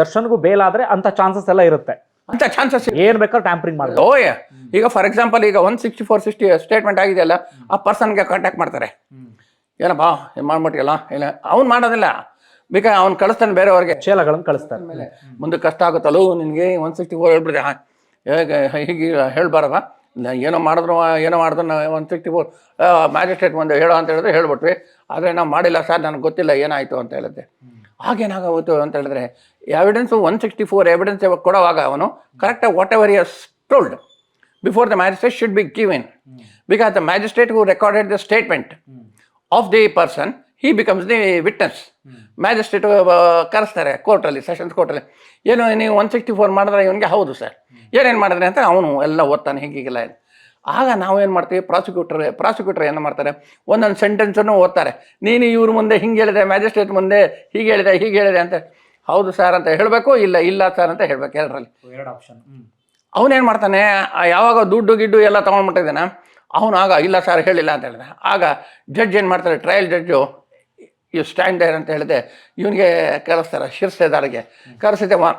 ದರ್ಶನ್ಗೂ bale ಆದ್ರೆ ಅಂತ chances ಎಲ್ಲ ಇರುತ್ತೆ. ಅಂತ ಚಾನ್ಸಸ್ ಏನ್ ಬೇಕಾದ್ರೆ ಟ್ಯಾಂಪರಿಂಗ್ ಮಾಡ್ಬೋದು. ಓಯ್ ಈಗ ಫಾರ್ ಎಕ್ಸಾಂಪಲ್ ಈಗ one sixty four sixty statement ಆಗಿದೆಯಲ್ಲ ಆ ಪರ್ಸನ್ಗೆ ಕಾಂಟ್ಯಾಕ್ಟ್ ಮಾಡ್ತಾರೆ. ಏನಪ್ಪ ಏನು ಮಾಡ್ಬಿಟ್ಟಿಯಲ್ಲ? ಇಲ್ಲ ಅವ್ನು ಮಾಡೋದಿಲ್ಲ. ಬೇಕಾ ಅವ್ನು ಕಳಿಸ್ತಾನೆ ಬೇರೆಯವ್ರಿಗೆ. ಚೇಲಗಳನ್ನು ಕಳಿಸ್ತಾನೆ ಮುಂದೆ ಕಷ್ಟ ಆಗುತ್ತಲ್ಲೋ ನಿನಗೆ ಒನ್ ಸಿಕ್ಸ್ಟಿ ಫೋರ್ ಹೇಳ್ಬಿಡಿದೆ. ಹಾಂ ಹೇಗೆ ಹೀಗೆ ಹೇಳ್ಬಾರದ? ಏನೋ ಮಾಡಿದ್ರು ಏನೋ ಮಾಡಿದ್ರು ಒನ್ ಸಿಕ್ಸ್ಟಿ ಫೋರ್ ಮ್ಯಾಜಿಸ್ಟ್ರೇಟ್ ಮುಂದೆ ಹೇಳೋ ಅಂತ ಹೇಳಿದ್ರೆ ಹೇಳ್ಬಿಟ್ವಿ. ಆದರೆ ನಾವು ಮಾಡಿಲ್ಲ ಸರ್ ನನಗೆ ಗೊತ್ತಿಲ್ಲ ಏನಾಯಿತು ಅಂತ ಹೇಳಿದ್ದೆ. ಆಗೇನಾಗೋಯ್ತು ಅಂತ ಹೇಳಿದ್ರೆ evidence one sixty four evidence ಕೊಡೋವಾಗ ಅವನು ಕರೆಕ್ಟಾಗಿ whatever years told before the magistrate should be given because the magistrate who recorded the statement of the person he becomes the witness magistrate ಕರೆಸ್ತಾರೆ ಕೋರ್ಟಲ್ಲಿ ಸೆಷನ್ಸ್ ಕೋರ್ಟಲ್ಲಿ ಏನು ನೀವು ಒನ್ ಸಿಕ್ಸ್ಟಿ ಫೋರ್ ಮಾಡಿದ್ರೆ ಇವನಿಗೆ ಹೌದು sir ಏನೇನು ಮಾಡಿದ್ರೆ ಅಂತ ಅವನು ಎಲ್ಲ ಓದ್ತಾನೆ ಹೀಗೀಗೆಲ್ಲ. ಆಗ ನಾವೇನು ಮಾಡ್ತೀವಿ? ಪ್ರಾಸಿಕ್ಯೂಟರ್ ಪ್ರಾಸಿಕ್ಯೂಟರ್ ಏನು ಮಾಡ್ತಾರೆ? ಒಂದೊಂದು ಸೆಂಟೆನ್ಸನ್ನು ಓದ್ತಾರೆ. ನೀನು ಇವ್ರ ಮುಂದೆ ಹಿಂಗೆ ಹೇಳಿದೆ ಮ್ಯಾಜಿಸ್ಟ್ರೇಟ್ ಮುಂದೆ ಹೀಗೆ ಹೇಳಿದೆ ಹೀಗೆ ಹೇಳಿದೆ ಅಂತ ಹೌದು ಸರ್ ಅಂತ ಹೇಳಬೇಕು ಇಲ್ಲ ಇಲ್ಲ ಸರ್ ಅಂತ ಹೇಳಬೇಕು ಎರಡರಲ್ಲಿ ಎರಡು ಆಪ್ಷನ್ ಅವನೇನು ಮಾಡ್ತಾನೆ ಯಾವಾಗ ದುಡ್ಡು ಗಿಡ್ಡು ಎಲ್ಲ ತೊಗೊಂಡ್ಬಿಟ್ಟಿದ್ದಾನೆ ಅವನು ಆಗ ಇಲ್ಲ ಸರ್ ಹೇಳಿಲ್ಲ ಅಂತ ಹೇಳಿದೆ. ಆಗ ಜಡ್ಜ್ ಏನು ಮಾಡ್ತಾರೆ trial judge you stand dire ಅಂತ ಹೇಳಿದೆ. ಇವನಿಗೆ ಕರೆಸ್ತಾರೆ ಶಿರ್ಸೆದಾರಿಗೆ. ಕರೆಸಿದೆ one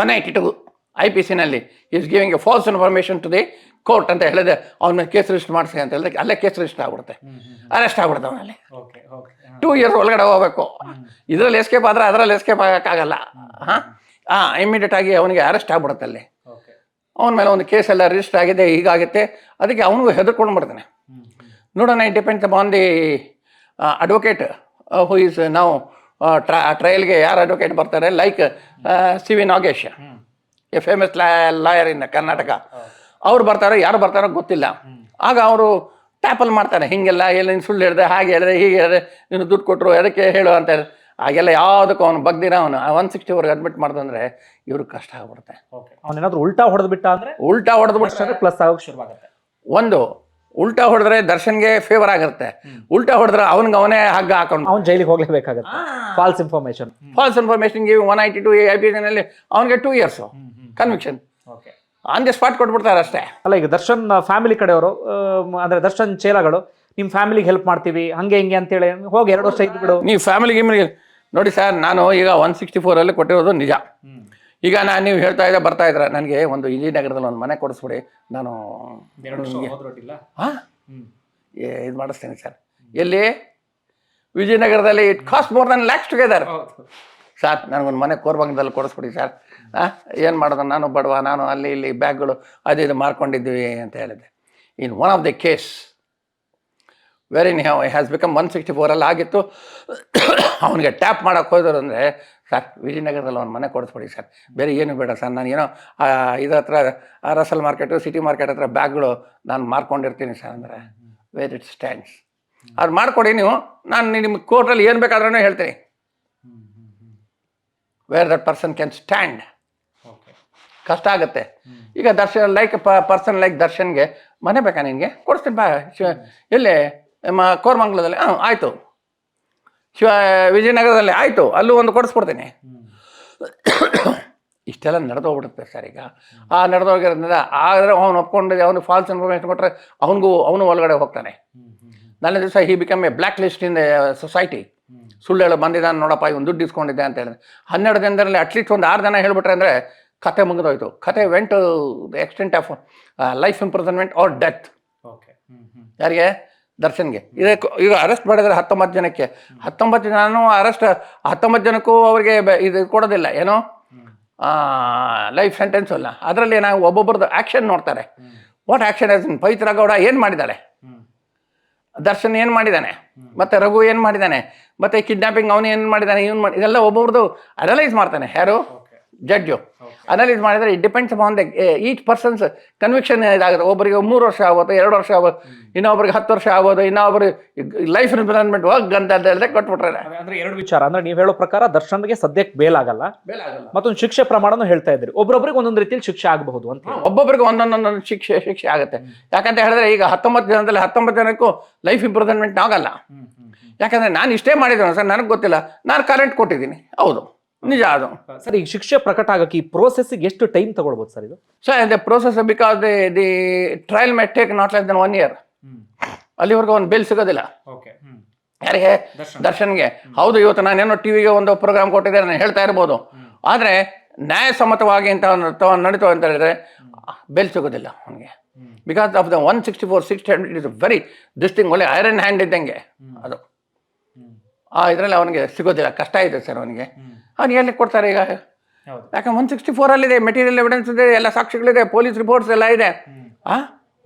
one eighty two I P ಸಿನಲ್ಲಿ is giving a false information to the court ಅಂತ ಹೇಳಿದ್ರೆ ಅವನ ಮೇಲೆ ಕೇಸ್ ರಿಜಿಸ್ಟರ್ ಮಾಡಿಸಿ ಅಂತ ಹೇಳಿದ್ರೆ ಅಲ್ಲೇ ಕೇಸ್ ರಿಜಿಸ್ಟರ್ ಆಗ್ಬಿಡುತ್ತೆ. ಅರೆಸ್ಟ್ ಆಗ್ಬಿಡುತ್ತೆ ಅವನಲ್ಲಿ ಟೂ ಇಯರ್ಸ್ ಒಳಗಡೆ ಹೋಗ್ಬೇಕು. ಇದರಲ್ಲಿ ಎಸ್ಕೇಪ್ ಆದರೆ ಅದರಲ್ಲಿ ಎಸ್ಕೇಪ್ ಆಗೋಕ್ಕಾಗಲ್ಲ. ಹಾಂ? ಹಾಂ ಇಮಿಡಿಯೇಟ್ ಆಗಿ ಅವನಿಗೆ ಅರೆಸ್ಟ್ ಆಗ್ಬಿಡುತ್ತೆ ಅಲ್ಲಿ. ಅವನ ಮೇಲೆ ಒಂದು ಕೇಸ್ ಎಲ್ಲ ರಿಜಿಸ್ಟರ್ ಆಗಿದೆ ಹೀಗಾಗುತ್ತೆ ಅದಕ್ಕೆ ಅವನಿಗೂ ಹೆದರ್ಕೊಂಡು ಬಿಡ್ತಾನೆ ನೋಡೋಣ it depends upon the advocate who is ನಾವು ಟ್ರಾ ಟ್ರಯಲ್ಗೆ ಯಾರು ಅಡ್ವೊಕೇಟ್ ಬರ್ತಾರೆ? Like C V Nagesh. A famous lawyer in Karnataka ಅವ್ರು ಬರ್ತಾರೋ ಯಾರು ಬರ್ತಾರೋ ಗೊತ್ತಿಲ್ಲ. ಆಗ ಅವರು ಟ್ಯಾಪಲ್ ಮಾಡ್ತಾರೆ ಹಿಂಗೆಲ್ಲ ಎಲ್ಲ ನೀನು ಸುಳ್ಳು ಹೇಳಿದೆ ಹಾಗೆ ಹೇಳಿದೆ ಹೀಗೆ ಹೇಳಿದೆ ನೀನು ದುಡ್ಡು ಕೊಟ್ಟರು ಅದಕ್ಕೆ ಹೇಳು ಅಂತ ಹೇಳಿ. ಹಾಗೆಲ್ಲ ಯಾವುದಕ್ಕೂ ಅವನು ಬಗ್ದಿರ ಅವನು. ಒನ್ ಸಿಕ್ಸ್ಟಿವರೆಗೆ ಅಡ್ಮಿಟ್ ಮಾಡ್ದಂದ್ರೆ ಇವ್ರಿಗೆ ಕಷ್ಟ ಆಗ್ಬಿಡುತ್ತೆ. ಅವನೇನಾದ್ರೂ ಉಲ್ಟಾ ಹೊಡೆದು ಬಿಟ್ಟ ಅಂದ್ರೆ ಉಲ್ಟಾ ಹೊಡೆದ್ಬಿಟ್ಟು ಪ್ಲಸ್ ಆಗೋಕೆ ಶುರುವಾಗುತ್ತೆ ಒಂದು ಉಲ್ಟಾ ಹೊಡೆದ್ರೆ ದರ್ಶನ್ಗೆ ಫೇವರ್ ಆಗಿರುತ್ತೆ ಉಲ್ಟಾ ಹೊಡೆದ್ರೆ ಅವನಿಗೆ ಅವನೇ ಹಗ್ಗ ಹಾಕೊಂಡು. ಅವ್ನು ಜೈಲಿಗೆ ಹೋಗ್ಲೇಬೇಕಾಗುತ್ತೆ. False information false ಇನ್ಫಾರ್ಮೇಶನ್ಗೆ give one eighty two I P ನಲ್ಲಿ ಅವನಿಗೆ two years conviction okay on the spot ಕೊಟ್ಬಿಡ್ತಾರೆ ಅಷ್ಟೇ. ಅಲ್ಲ ಈಗ ದರ್ಶನ್ ಫ್ಯಾಮಿಲಿ ಕಡೆಯವರು ಅಂದ್ರೆ ದರ್ಶನ್ ಚೇಲಗಳು ನಿಮ್ಮ ಫ್ಯಾಮಿಲಿಗೆ ಹೆಲ್ಪ್ ಮಾಡ್ತೀವಿ ಹಂಗೆ ಹಿಂಗೆ ಅಂತೇಳಿ ಹೋಗಿ ಎರಡು ವರ್ಷ ಇದ್ದು ಬಿಡು ನೀವು ಫ್ಯಾಮಿಲಿ ಗಿಮಿಲಿ ನೋಡಿ ಸರ್ ನಾನು ಈಗ ಒನ್ ಸಿಕ್ಸ್ಟಿ ಫೋರಲ್ಲಿ ಕೊಟ್ಟಿರೋದು ನಿಜ. ಈಗ ನಾನು ನೀವು ಹೇಳ್ತಾ ಇದ್ದೆ ಬರ್ತಾ ಇದ್ರೆ ನನಗೆ ಒಂದು ಇಲಿ ನಗರದಲ್ಲಿ ಒಂದು ಮನೆ ಕೊಡಿಸ್ಬಿಡಿ ನಾನು ಹಾಂ? ಇದು ಮಾಡಿಸ್ತೀನಿ ಸರ್ ಎಲ್ಲಿ? ವಿಜಯನಗರದಲ್ಲಿ it cost more than lakhs together sir ನನಗೊಂದು ಮನೆ ಕೋರ್ಬಂಗದಲ್ಲಿ ಕೊಡಿಸ್ಬಿಡಿ ಸರ್ ಏನು ಮಾಡೋದು? ನಾನು ಬಡವ ನಾನು ಅಲ್ಲಿ ಇಲ್ಲಿ ಬ್ಯಾಗ್ಗಳು ಅದು ಇದು ಮಾರ್ಕೊಂಡಿದ್ದೀವಿ ಅಂತ ಹೇಳಿದೆ in one of the case very has become one sixty ಫೋರಲ್ಲಿ ಆಗಿತ್ತು. ಅವನಿಗೆ ಟ್ಯಾಪ್ ಮಾಡೋಕೆ ಹೋದರು ಅಂದರೆ ಸರ್ ವಿಜಯನಗರದಲ್ಲಿ ಒಂದು ಮನೆ ಕೊಡಿಸ್ಬಿಡಿ ಸರ್. ಬೇರೆ ಏನು ಬೇಡ ಸರ್. ನಾನು ಏನೋ ಇದ್ರ ಹತ್ರ ರಸಲ್ ಮಾರ್ಕೆಟು ಸಿಟಿ ಮಾರ್ಕೆಟ್ ಹತ್ರ ಬ್ಯಾಗ್ಗಳು ನಾನು ಮಾರ್ಕೊಂಡಿರ್ತೀನಿ ಸರ್ ಅಂದರೆ ವೇರ್ ಇಟ್ ಸ್ಟ್ಯಾಂಡ್ಸ್ ಅದು ಮಾಡಿಕೊಡಿ ನೀವು. ನಾನು ನಿಮ್ಮ ಕೋರ್ಟಲ್ಲಿ ಏನು ಬೇಕಾದ್ರೂ ಹೇಳ್ತೀನಿ. Where that person can stand ಕಷ್ಟ ಆಗುತ್ತೆ. ಈಗ ದರ್ಶನ್ ಲೈಕ್ ಪರ್ಸನ್ ಲೈಕ್ ದರ್ಶನ್ಗೆ ಮನೆ ಬೇಕಾ ನಿನಗೆ? ಕೊಡಿಸ್ತೀನಿ, ಬಾ. ಶಿವ, ಎಲ್ಲಿ? ಮ, ಕೋರ್ಮಂಗ್ಲದಲ್ಲಿ. ಹಾಂ ಆಯಿತು. ಶಿವ, ವಿಜಯನಗರದಲ್ಲಿ, ಆಯಿತು. ಅಲ್ಲೂ ಒಂದು ಕೊಡಿಸ್ಕೊಡ್ತೀನಿ ಇಷ್ಟೆಲ್ಲ ನಡೆದೋಗ್ಬಿಡುತ್ತೆ ಸರ್ ಈಗ. ಆ ನಡೆದೋಗಿರೋದ್ರಿಂದ ಆದರೆ ಅವನು ಒಪ್ಕೊಂಡು ಅವನು ಫಾಲ್ಸ್ ಇನ್ಫಾರ್ಮೇಷನ್ ಕೊಟ್ಟರೆ ಅವನಿಗೂ, ಅವನು ಒಳಗಡೆ ಹೋಗ್ತಾನೆ. ನನ್ನ ದಿವಸ he become a black list in society ಸುಳ್ಳು ಹೇಳೋ, ಬಂದಿದ್ದಾನೆ ನೋಡಪ್ಪ, ಇವನು ದುಡ್ಡು ಇಸ್ಕೊಂಡಿದ್ದೆ ಅಂತ ಹೇಳಿದ್ರೆ. ಹನ್ನೆರಡು ದಿನದಲ್ಲಿ ಅಟ್ಲೀಸ್ಟ್ ಒಂದು ಆರು ಜನ ಹೇಳ್ಬಿಟ್ರೆ ಅಂದರೆ ಕತೆ ಮುಗಿದೋಯ್ತು. ಕತೆ went the extent of life imprisonment or death okay ಯಾರಿಗೆ? ದರ್ಶನ್ಗೆ. ಇದೇ ಈಗ ಅರೆಸ್ಟ್ ಮಾಡಿದ್ರೆ ಹತ್ತೊಂಬತ್ತು ಜನಕ್ಕೆ. ಹತ್ತೊಂಬತ್ತು ಜನನೂ ಅರೆಸ್ಟ್ ಹತ್ತೊಂಬತ್ತು ಜನಕ್ಕೂ ಅವರಿಗೆ ಇದು ಕೊಡೋದಿಲ್ಲ. ಏನೋ? ಲೈಫ್ ಸೆಂಟೆನ್ಸ್ ಅಲ್ಲ. ಅದರಲ್ಲಿ ನಾವು ಒಬ್ಬೊಬ್ಬರದ್ದು ಆ್ಯಕ್ಷನ್ ನೋಡ್ತಾರೆ. What action as Pavithra Gowda ಏನು ಮಾಡಿದ್ದಾಳೆ ದರ್ಶನ್ ಏನು ಮಾಡಿದ್ದಾನೆ? ಮತ್ತೆ ರಘು ಏನು ಮಾಡಿದ್ದಾನೆ? ಮತ್ತೆ ಕಿಡ್ನಾಪಿಂಗ್ ಅವನು ಏನು ಮಾಡಿದ್ದಾನೆ? ಇವನು ಮಾಡಿ ಇದೆಲ್ಲ ಒಬ್ಬೊಬ್ರದ್ದು ಅನಲೈಸ್ ಮಾಡ್ತಾನೆ. ಯಾರು? ಜಡ್ಜು ಅನಲೈಸ್ ಮಾಡಿದರೆ it depends upon the each person's conviction ಇದಾಗುತ್ತೆ. ಒಬ್ಬರಿಗೆ ಮೂರು ವರ್ಷ ಆಗ್ಬೋದು ಎರಡು ವರ್ಷ ಆಗ್ಬೋದು ಇನ್ನೊಬ್ಬರಿಗೆ ಹತ್ತು ವರ್ಷ ಆಗ್ಬೋದು ಇನ್ನೊಬ್ರಿಗೆ ಲೈಫ್ ಇಂಪ್ಲಿಮೆಂಟ್ ವರ್ಕ್ ಅಂತ ಹೇಳಿದ್ರೆ ಕೊಟ್ಬಿಟ್ರೆ ಅಂದ್ರೆ ಎರಡು ವಿಚಾರ. ಅಂದ್ರೆ ನೀವು ಹೇಳೋ ಪ್ರಕಾರ ದರ್ಶನ್ಗೆ ಸದ್ಯಕ್ಕೆ ಬೇಲ್ ಆಗಲ್ಲ ಮತ್ತೊಂದು ಶಿಕ್ಷೆ ಪ್ರಮಾಣನೂ ಹೇಳ್ತಾ ಇದ್ರಿ ಒಬ್ಬೊಬ್ಬರಿಗೆ ಒಂದೊಂದು ರೀತಿಯಲ್ಲಿ ಶಿಕ್ಷೆ ಆಗಬಹುದು ಅಂತ. ಒಬ್ಬೊಬ್ಬರಿಗೆ ಒಂದೊಂದೊಂದೊಂದು ಶಿಕ್ಷೆ ಶಿಕ್ಷೆ ಆಗುತ್ತೆ. ಯಾಕಂತ ಹೇಳಿದ್ರೆ ಈಗ ಹತ್ತೊಂಬತ್ತು ಜನದಲ್ಲಿ ಹತ್ತೊಂಬತ್ತು ಜನಕ್ಕೂ ಲೈಫ್ ಇಂಪ್ರೂವ್ಮೆಂಟ್ ಆಗಲ್ಲ. ಯಾಕಂದ್ರೆ ನಾನು ಇಷ್ಟೇ ಮಾಡಿದ್ದೇನೆ ಸರ್ ನನಗೆ ಗೊತ್ತಿಲ್ಲ. ನಾನು ಕರೆಂಟ್ ಕೊಟ್ಟಿದ್ದೀನಿ. ಹೌದು. ನಿಜ ಅದು. ಸರ್ ಈಗ ಶಿಕ್ಷೆ ಪ್ರಕಟ ಆಗಕ್ಕೆ ಈ ಪ್ರೋಸೆಸ್ಗೆ ಎಷ್ಟು ಟೈಮ್ ತಗೊಳ್ಬೋದು ಸರ್ ಇದು? Sir the process because the the trial my take not less than one year ಅಲ್ಲಿವರೆಗೂ ಒಂದು ಬಿಲ್ ಸಿಗೋದಿಲ್ಲ. ಓಕೆ ಯಾರಿಗೆ? ದರ್ಶನ್ಗೆ. ಹೌದು ಇವತ್ತು ನಾನೇನೋ ಟಿವಿಗೆ ಒಂದು ಪ್ರೋಗ್ರಾಮ್ ಕೊಟ್ಟಿದ್ದೆ ನಾನು ಹೇಳ್ತಾ ಇರ್ಬೋದು. ಆದರೆ ನ್ಯಾಯಸಮ್ಮತವಾಗಿ ಅಂತ ಒಂದು ನಡೀತು ಅಂತ ಹೇಳಿದ್ರೆ ಬೆಲ್ ಸಿಗೋದಿಲ್ಲ ಅವನಿಗೆ. Because of the one sixty four sixty hundred is very distinct ಒಳ್ಳೆ ಐರನ್ ಹ್ಯಾಂಡ್ ಇದ್ದಂಗೆ. ಅದು. ಆ ಇದರಲ್ಲಿ ಅವನಿಗೆ ಸಿಗೋದಿಲ್ಲ ಕಷ್ಟ ಇದೆ ಸರ್ ಅವನಿಗೆ. ಅವ್ನಿಗೆ ಎಲ್ಲಿ ಕೊಡ್ತಾರೆ ಈಗ? ಯಾಕೆ ಒನ್ ಸಿಕ್ಸ್ಟಿ ಫೋರಲ್ಲಿದೆ ಮೆಟೀರಿಯಲ್ ಎವಿಡೆನ್ಸ್ ಇದೆ ಎಲ್ಲ ಸಾಕ್ಷಿಗಳಿದೆ ಪೊಲೀಸ್ ರಿಪೋರ್ಟ್ಸ್ ಎಲ್ಲ ಇದೆ. ಆ?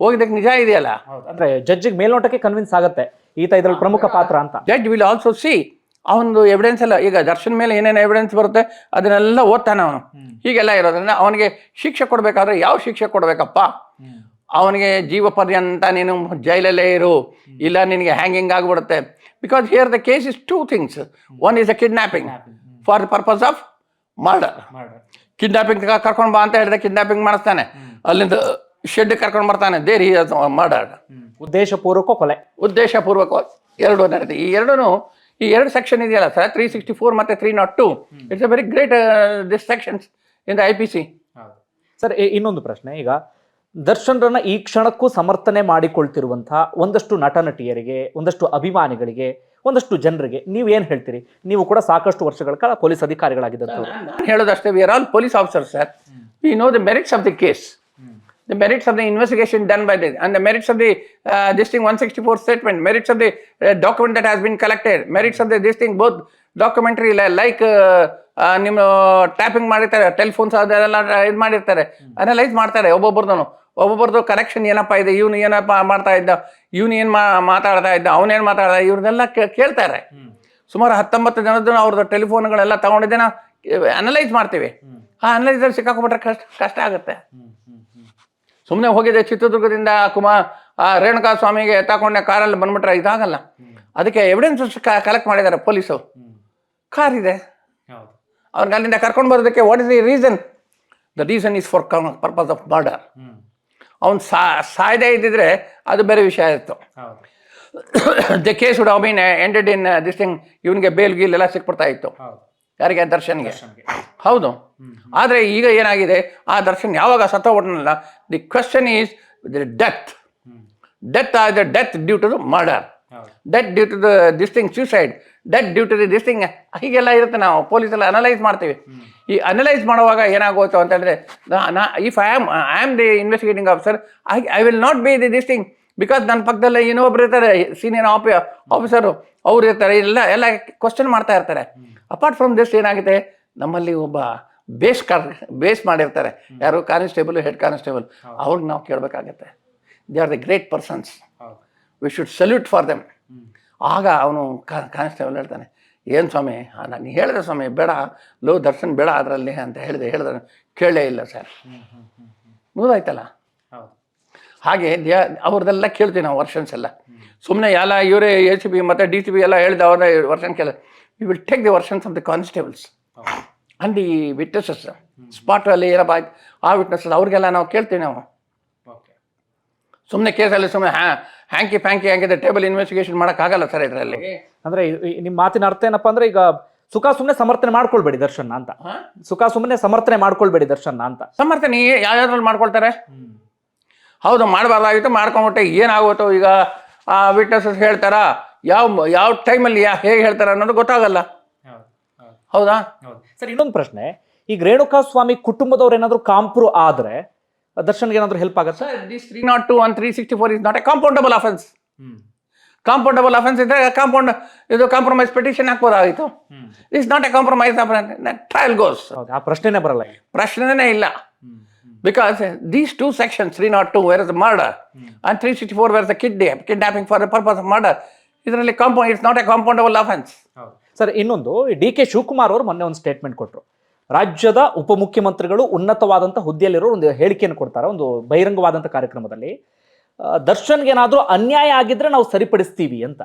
ಹೋಗಿದ್ದಕ್ಕೆ ನಿಜ ಇದೆಯಲ್ಲ? ಅಂದ್ರೆ ಜಡ್ಜಿಗೆ ಮೇಲ್ನೋಟಕ್ಕೆ ಕನ್ವಿನ್ಸ್ ಆಗುತ್ತೆ ಈತ ಇದ್ರಲ್ಲಿ ಪ್ರಮುಖ ಪಾತ್ರ ಅಂತ. ಜಡ್ಜ್ ವಿಲ್ ಆಲ್ಸೋ ಸಿ ಅವನು ಎವಿಡೆನ್ಸ್ ಎಲ್ಲ ಈಗ ದರ್ಶನ್ ಮೇಲೆ ಏನೇನು ಎವಿಡೆನ್ಸ್ ಬರುತ್ತೆ ಅದನ್ನೆಲ್ಲ ಓದ್ತಾನೆ ಅವನು. ಹೀಗೆಲ್ಲ ಇರೋದ್ರಿಂದ ಅವನಿಗೆ ಶಿಕ್ಷೆ ಕೊಡಬೇಕಾದ್ರೆ ಯಾವ ಶಿಕ್ಷೆ ಕೊಡಬೇಕಪ್ಪ? ಅವನಿಗೆ ಜೀವ ಪರ್ಯಂತ ನೀನು ಜೈಲಲ್ಲೇ ಇರು ಇಲ್ಲ ನಿನಗೆ ಹ್ಯಾಂಗಿಂಗ್ ಆಗಿಬಿಡುತ್ತೆ. Because here the case is two things one is a kidnapping for the purpose of murder kidnapping ಕರ್ಕೊಂಡು ಬಾ ಅಂತ ಹೇಳಿದ್ರೆ ಕಿಡ್ನಾಪಿಂಗ್ ಮಾಡಿಸ್ತಾನೆ. ಅಲ್ಲಿಂದ ಶೆಡ್ ಕರ್ಕೊಂಡು ಬರ್ತಾನೆ. ದೇರ್ ಹಿ ಮರ್ಡರ್ ಉದ್ದೇಶಪೂರ್ವಕ ಕೊಲೆ. ಉದ್ದೇಶಪೂರ್ವಕ ಎರಡು ನಡೆದಿದೆ. ಈ ಎರಡೂ ಈ ಎರಡು ಸೆಕ್ಷನ್ ಇದೆಯಲ್ಲ ಸರ್ ತ್ರೀ ಸಿಕ್ಸ್ಟಿ ಫೋರ್ ಮತ್ತೆ three naught two it's a very great this sections in the I P C sir ಇನ್ನೊಂದು ಪ್ರಶ್ನೆ. ಈಗ ದರ್ಶನ್ರನ್ನ ಈ ಕ್ಷಣಕ್ಕೂ ಸಮರ್ಥನೆ ಮಾಡಿಕೊಳ್ತಿರುವಂತಹ ಒಂದಷ್ಟು ನಟ ನಟಿಯರಿಗೆ ಒಂದಷ್ಟು ಅಭಿಮಾನಿಗಳಿಗೆ ಒಂದಷ್ಟು ಜನರಿಗೆ ನೀವು ಏನು ಹೇಳ್ತೀರಿ ನೀವು ಕೂಡ ಸಾಕಷ್ಟು ವರ್ಷಗಳ ಕಾಲ ಪೊಲೀಸ್ ಅಧಿಕಾರಿಗಳಾಗಿದ್ದಂಥವ್ರು ನಾನು ಹೇಳೋದಷ್ಟೇ we are all police officer sir we know the merits of the case investigation done by the and the merits of the uh, this thing 164 statement merits of the uh, document that has been collected merits of the this thing both documentary li- like uh, uh, ನಿಮ್ಮ tapping ಮಾಡಿರ್ತಾರೆ telephones ಅದೆಲ್ಲ ಇದು ಮಾಡಿರ್ತಾರೆ analyse ಮಾಡ್ತಾರೆ ಒಬ್ಬೊಬ್ರದ್ದು ಒಬ್ಬೊಬ್ರದ್ದು connection ಏನಪ್ಪ ಇದೆ? ಇವನು ಏನಪ್ಪ ಮಾಡ್ತಾ ಇದ್ದ? ಇವನು ಏನು ಮಾ ಮಾತಾಡ್ತಾ ಇದ್ದ? ಅವನೇನು ಮಾತಾಡ್ದ? ಇವ್ರನ್ನೆಲ್ಲ ಕೇಳ್ತಾರೆ. ಸುಮಾರು ಹತ್ತೊಂಬತ್ತು ಜನದ್ದು ಅವ್ರದ್ದು ಟೆಲಿಫೋನ್ಗಳೆಲ್ಲ ತಗೊಂಡಿದ್ದೇನ. ಅನಲೈಸ್ ಮಾಡ್ತೀವಿ. ಆ ಅನಲೈಸಲ್ಲಿ ಸಿಕ್ಕಾಕೊಬಿಟ್ರೆ ಕಷ್ಟ ಕಷ್ಟ ಆಗುತ್ತೆ. ಸುಮ್ಮನೆ ಹೋಗಿದೆ ಚಿತ್ರದುರ್ಗದಿಂದ ಕುಮಾರ್ ಆ ರೇಣುಕಾ ಸ್ವಾಮಿಗೆ ತಗೊಂಡೆ ಕಾರಲ್ಲಿ ಬಂದ್ಬಿಟ್ರೆ ಇದಾಗಲ್ಲ. ಅದಕ್ಕೆ ಎವಿಡೆನ್ಸ್ ಕಲೆಕ್ಟ್ ಮಾಡಿದ್ದಾರೆ ಪೊಲೀಸು ಕಾರ್ ಇದೆ. ಅವ್ರಿಗೆ ಅಲ್ಲಿಂದ ಕರ್ಕೊಂಡು ಬರೋದಕ್ಕೆ what is the reason the reason is for purpose of murder ಅವ್ನು ಸಾ ಸಾಯದೇ ಇದ್ದಿದ್ರೆ ಅದು ಬೇರೆ ವಿಷಯ ಇತ್ತು. The case would have been ended in this thing ಇವನಿಗೆ ಬೇಲ್ ಗೀಲ್ ಎಲ್ಲ ಸಿಕ್ಬಿಡ್ತಾ ಇತ್ತು. ಯಾರಿಗೆ? ದರ್ಶನ್ಗೆ. ಹೌದು. ಆದರೆ ಈಗ ಏನಾಗಿದೆ? ಆ ದರ್ಶನ್ ಯಾವಾಗ ಸತ್ತೋಗ್ಬಿಟ್ನಲ್ಲ the question is the death death or the death due to the murder death due to the this thing suicide death due to the this thing ಹೀಗೆಲ್ಲ ಇರುತ್ತೆ ನಾವು ಪೊಲೀಸೆಲ್ಲ ಅನಲೈಸ್ ಮಾಡ್ತೀವಿ. ಈ ಅನಲೈಸ್ ಮಾಡುವಾಗ ಏನಾಗೋಯ್ತು ಅಂತ ಹೇಳಿದ್ರೆ ನಾ if I am I am the investigating officer I I will not be the this thing because ನನ್ನ ಪಕ್ಕದಲ್ಲಿ ಇನ್ನೊಬ್ರು ಇರ್ತಾರೆ ಸೀನಿಯರ್ ಆಫಿ ಆಫೀಸರು ಅವ್ರು ಇರ್ತಾರೆ ಎಲ್ಲ ಎಲ್ಲ ಕ್ವಶನ್ ಮಾಡ್ತಾ ಇರ್ತಾರೆ. ಅಪಾರ್ಟ್ ಫ್ರಮ್ ದಿಸ್ ಏನಾಗಿದೆ ನಮ್ಮಲ್ಲಿ ಒಬ್ಬ ಬೇಸ್ ಕಾರ್ ಬೇಸ್ ಮಾಡಿರ್ತಾರೆ. ಯಾರು? ಕಾನ್ಸ್ಟೇಬಲ್ ಹೆಡ್ ಕಾನ್ಸ್ಟೇಬಲ್ ಅವ್ರಿಗೆ ನಾವು ಕೇಳಬೇಕಾಗತ್ತೆ. They are the great persons we should salute for them ಆಗ ಅವನು ಕಾನ್ಸ್ಟೇಬಲ್ ಹೇಳ್ತಾನೆ ಏನು ಸ್ವಾಮಿ? ನಾನು ಹೇಳಿದೆ ಸ್ವಾಮಿ ಬೇಡ ಲೋ ದರ್ಶನ್ ಬೇಡ ಅದರಲ್ಲಿ ಅಂತ ಹೇಳಿದೆ ಹೇಳಿದ್ರೆ ಕೇಳೇ ಇಲ್ಲ ಸರ್. ಮುಗಿದಾಯ್ತಲ್ಲ? ಹಾಗೆ ಅವ್ರದ್ದೆಲ್ಲ ಕೇಳ್ತೀವಿ ನಾವು ವರ್ಷನ್ಸ್ ಎಲ್ಲ. ಸುಮ್ಮನೆ ಎಲ್ಲ ಇವರೇ ಎ ಸಿ ಬಿ ಮತ್ತು ಡಿ ಸಿ ಬಿ ಎಲ್ಲ ಹೇಳಿದ ಅವ್ರ ವರ್ಷನ್ ಕೇಳ we will take the versions of the constables and the witnesses ಸ್ಪಾಟಲ್ಲಿ ಏನಪ್ಪ ಆಯ್ತು ಆ ವಿಟ್ನೆಸಸ್ ಅವ್ರಿಗೆಲ್ಲ ನಾವು ಕೇಳ್ತೀವಿ ನಾವು. ಸುಮ್ಮನೆ ಕೇಸಲ್ಲಿ ಸುಮ್ಮನೆ ಹ್ಯಾ ಹ್ಯಾಂಕಿ ಫ್ಯಾಂಕಿ ಹ್ಯಾಂಕಿದೆ ಟೇಬಲ್ ಇನ್ವೆಸ್ಟಿಗೇಷನ್ ಮಾಡೋಕ್ಕಾಗಲ್ಲ ಸರ್ ಇದರಲ್ಲಿ. ಅಂದ್ರೆ ಈ- ನಿಮ್ಮ ಮಾತಿನ ಅರ್ಥ ಏನಪ್ಪಾ ಅಂದ್ರೆ ಈಗ ಸುಖ ಸುಮ್ಮನೆ ಸಮರ್ಥನೆ ಮಾಡ್ಕೊಳ್ಬೇಡಿ ದರ್ಶನ್ ಅಂತ. ಸುಖ ಸುಮ್ಮನೆ ಸಮರ್ಥನೆ ಮಾಡ್ಕೊಳ್ಬೇಡಿ ದರ್ಶನ್ ಅಂತ. ಸಮರ್ಥನೆ ಯಾವ್ಯಾವ್ದ್ರಲ್ಲಿ ಮಾಡ್ಕೊಳ್ತಾರೆ? ಹೌದು ಮಾಡಬಾರ್ದಾಗಿತ್ತು ಮಾಡ್ಕೊಂಬಿಟ್ಟೆ ಏನಾಗುತ್ತೋ ಈಗ? ಆ ವಿಟ್ನೆಸಸ್ ಹೇಳ್ತಾರಾ? ಯಾವ ಯಾವ ಟೈಮಲ್ಲಿ ಯಾ ಹೇಗೆ ಹೇಳ್ತಾರ ಅನ್ನೋದು ಗೊತ್ತಾಗಲ್ಲ. ಹೌದಾ ಸರ್ ಇನ್ನೊಂದು ಪ್ರಶ್ನೆ. ಈಗ ರೇಣುಕಾ ಸ್ವಾಮಿ ಕುಟುಂಬದವ್ರು ಏನಾದ್ರು ಕಾಂಪ್ರು ಆದ್ರೆ ದರ್ಶನ್ಗೆ ಏನಾದ್ರು ಹೆಲ್ಪ್ ಆಗುತ್ತೆ? This three not two one three sixty four is not a compoundable offence compoundable offence ಇದ್ರೆ ಕಾಂಪೌಂಡ್ ಇದು compromise petition ಹಾಕ್ಬೋದಾಗಿತ್ತು is not a compromise trial goes ಆ ಪ್ರಶ್ನೆನೇ ಬರಲ್ಲ. ಪ್ರಶ್ನೆನೇ ಇಲ್ಲ. Because these two section three not two where is murder and three sixty four where the kid kidnapping for the purpose of murder ಇದರಲ್ಲಿ compound it's not a compoundable offence sir ಇನ್ನೊಂದು D K Shivakumar ಅವರು ಮೊನ್ನೆ ಒಂದು statement ಕೊಟ್ಟರು ರಾಜ್ಯದ ಉಪಮುಖ್ಯಮಂತ್ರಿಗಳು ಉನ್ನತವಾದಂಥ ಹುದ್ದೆಯಲ್ಲಿರೋ ಒಂದು ಹೇಳಿಕೆಯನ್ನು ಕೊಡ್ತಾರೆ ಒಂದು ಬಹಿರಂಗವಾದಂಥ ಕಾರ್ಯಕ್ರಮದಲ್ಲಿ. ದರ್ಶನ್ಗೆ ಏನಾದರೂ ಅನ್ಯಾಯ ಆಗಿದ್ರೆ ನಾವು ಸರಿಪಡಿಸ್ತೀವಿ ಅಂತ.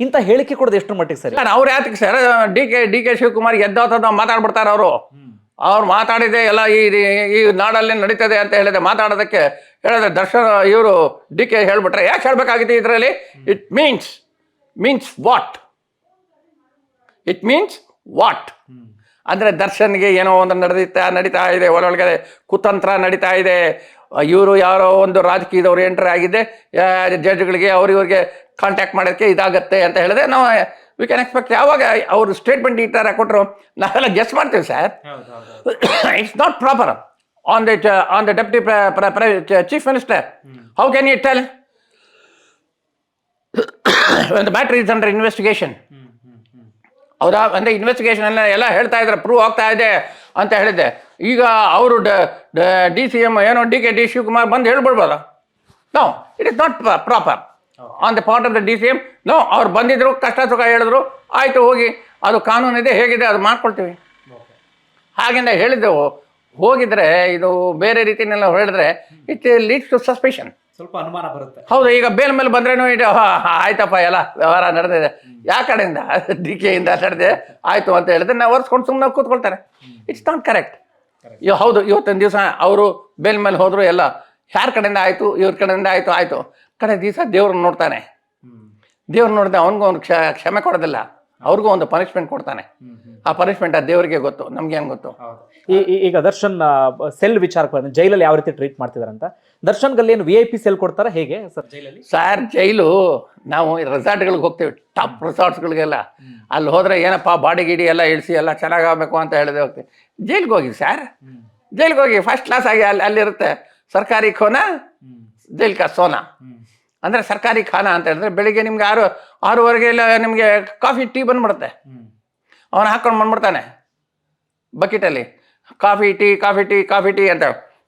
ಇಂಥ ಹೇಳಿಕೆ ಕೊಡೋದು ಎಷ್ಟು ಮಟ್ಟಿಗೆ ಸರಿ? ಅವ್ರು ಯಾತಕ್ಕೆ sir D K D K Shivakumar ಎದ್ದಾತ ಮಾತಾಡ್ಬಿಡ್ತಾರೆ ಅವರು. ಅವ್ರು ಮಾತಾಡಿದೆ ಎಲ್ಲ ಈ ಈ ನಾಡಲ್ಲಿ ನಡೀತದೆ ಅಂತ ಹೇಳಿದೆ. ಮಾತಾಡೋದಕ್ಕೆ ಹೇಳಿದ್ರೆ ದರ್ಶನ್ ಇವರು ಡಿ ಕೆ ಹೇಳ್ಬಿಟ್ರೆ ಯಾಕೆ ಹೇಳ್ಬೇಕಾಗಿತ್ತು ಇದರಲ್ಲಿ? It means means what it means what ಅಂದರೆ ದರ್ಶನ್ಗೆ ಏನೋ ಒಂದು ನಡೆದಿತ್ತ ನಡೀತಾ ಇದೆ ಒಳೊಳಗಡೆ ಕುತಂತ್ರ ನಡೀತಾ ಇದೆ. ಇವರು ಯಾರೋ ಒಂದು ರಾಜಕೀಯದವ್ರು ಎಂಟ್ರಿ ಆಗಿದೆ ಜಡ್ಜ್ಗಳಿಗೆ ಅವ್ರಿವ್ರಿಗೆ ಕಾಂಟ್ಯಾಕ್ಟ್ ಮಾಡೋಕ್ಕೆ ಇದಾಗತ್ತೆ ಅಂತ ಹೇಳಿದ್ರೆ ನಾವು ವಿ ಕ್ಯಾನ್ ಎಕ್ಸ್ಪೆಕ್ಟ್ ಯಾವಾಗ ಅವರು ಸ್ಟೇಟ್ಮೆಂಟ್ ಈ ಥರ ಕೊಟ್ಟರು ನಾವೆಲ್ಲ ಗೆಸ್ ಮಾಡ್ತೀವಿ sir it's not proper on the on the deputy chief minister how can you tell the matter is under investigation ಹೌದಾ? ಅಂದರೆ ಇನ್ವೆಸ್ಟಿಗೇಷನ್ ಎಲ್ಲ ಎಲ್ಲ ಹೇಳ್ತಾ ಇದ್ದಾರೆ ಪ್ರೂವ್ ಆಗ್ತಾ ಇದೆ ಅಂತ ಹೇಳಿದ್ದೆ. ಈಗ ಅವರು ಡಿ ಸಿ ಎಂ ಏನೋ ಡಿ ಕೆ ಡಿ ಶಿವಕುಮಾರ್ ಬಂದು ಹೇಳ್ಬಿಡ್ಬೋದ? No it is not proper on the part of the D C M no ಅವ್ರು ಬಂದಿದ್ರು ಕಷ್ಟ ಸುಖ ಹೇಳಿದ್ರು ಆಯಿತು ಹೋಗಿ. ಅದು ಕಾನೂನಿದೆ ಹೇಗಿದೆ ಅದು ಮಾಡ್ಕೊಳ್ತೀವಿ. ಹಾಗೆಂದ ಹೇಳಿದ್ದೆವು. ಹೋಗಿದ್ರೆ ಇದು ಬೇರೆ ರೀತಿನೆಲ್ಲ ಹೇಳಿದ್ರೆ ಇಟ್ ಲೀಡ್ಸ್ ಟು ಸಸ್ಪೆಷನ್ ಸ್ವಲ್ಪ ಅನುಮಾನ ಬರುತ್ತೆ. ಹೌದು ಈಗ ಬೇಲ್ ಮೇಲೆ ಬಂದ್ರೇನು ಇದು ಹಾ, ಹಾ, ಆಯ್ತಪ್ಪ ಎಲ್ಲ ವ್ಯವಹಾರ ನಡೆದಿದೆ. ಯಾವ ಕಡೆಯಿಂದ? ಡಿ ಕೆಯಿಂದ ನಡೆದಿದೆ ಆಯ್ತು ಅಂತ ಹೇಳಿದ್ರೆ ನಾವು ಒರೆಸ್ಕೊಂಡು ಸುಮ್ಮನೆ ಕೂತ್ಕೊಳ್ತಾರೆ. ಇಟ್ಸ್ ನಾಟ್ ಕರೆಕ್ಟ್ ಹೌದು ಇವತ್ತೊಂದು ದಿವಸ ಅವರು ಬೇಲ್ ಮೇಲೆ ಹೋದ್ರು ಎಲ್ಲ ಯಾರ ಕಡೆಯಿಂದ ಆಯ್ತು ಇವ್ರ ಕಡೆಯಿಂದ ಆಯ್ತು ಆಯ್ತು. ಕಡೆ ದಿವಸ ದೇವ್ರನ್ನ ನೋಡ್ತಾನೆ. ದೇವ್ರು ನೋಡಿದೆ ಅವನಿಗೂ ಒಂದು ಕ್ಷ ಕ್ಷಮೆ ಕೊಡೋದಿಲ್ಲ. ಅವ್ರಿಗೂ ಒಂದು ಪನಿಷ್ಮೆಂಟ್ ಕೊಡ್ತಾನೆ. ಆ ಪನಿಷ್ಮೆಂಟ್ ಆ ದೇವರಿಗೆ ಗೊತ್ತು ನಮ್ಗೆ ಹೆಂಗ್ ಗೊತ್ತು? ಈಗ ದರ್ಶನ್ ಸೆಲ್ ವಿಚಾರಕ್ಕೆ ಜೈಲಲ್ಲಿ ಯಾವ ರೀತಿ ಟ್ರೀಟ್ ಮಾಡ್ತಿದಾರೆ ಅಂತ ದರ್ಶನ್ಗಲ್ಲಿ ಏನು ವಿ ಐ ಪಿ ಸೆಲ್ ಕೊಡ್ತಾರ ಹೇಗೆ ಸರ್ ಜೈಲಲ್ಲಿ? ಸರ್ ಜೈಲು ನಾವು ರೆಸಾರ್ಟ್ಗಳಿಗೆ ಹೋಗ್ತೇವೆ. ಟಾಪ್ ರೆಸಾರ್ಟ್ಸ್ಗಳಿಗೆಲ್ಲ ಅಲ್ಲಿ ಹೋದ್ರೆ ಏನಪ್ಪ ಬಾಡಿ ಗಿಡಿ ಎಲ್ಲ ಇಳಿಸಿ ಎಲ್ಲ ಚೆನ್ನಾಗಾಗಬೇಕು ಅಂತ ಹೇಳಿದೆ ಹೋಗ್ತೀವಿ. ಜೈಲ್ಗೆ ಹೋಗಿ ಸರ್ ಜೈಲ್ಗೆ ಹೋಗಿ ಫಸ್ಟ್ ಕ್ಲಾಸ್ ಆಗಿ ಅಲ್ಲಿ ಅಲ್ಲಿರುತ್ತೆ. ಸರ್ಕಾರಿ ಖೋನ? ಜೈಲ್ ಕಾ ಸೋನಾ? ಅಂದರೆ ಸರ್ಕಾರಿ ಖಾನ ಅಂತ ಹೇಳಿದ್ರೆ ಬೆಳಿಗ್ಗೆ ನಿಮ್ಗೆ ಆರು ಆರೂವರೆಗೆ ಎಲ್ಲ ನಿಮಗೆ ಕಾಫಿ ಟೀ ಬಂದ್ಬಿಡುತ್ತೆ. ಅವನು ಹಾಕೊಂಡು ಬಂದ್ಬಿಡ್ತಾನೆ. ಬಕೆಟಲ್ಲಿ coffee tea coffee tea coffee tea ಅಂತ.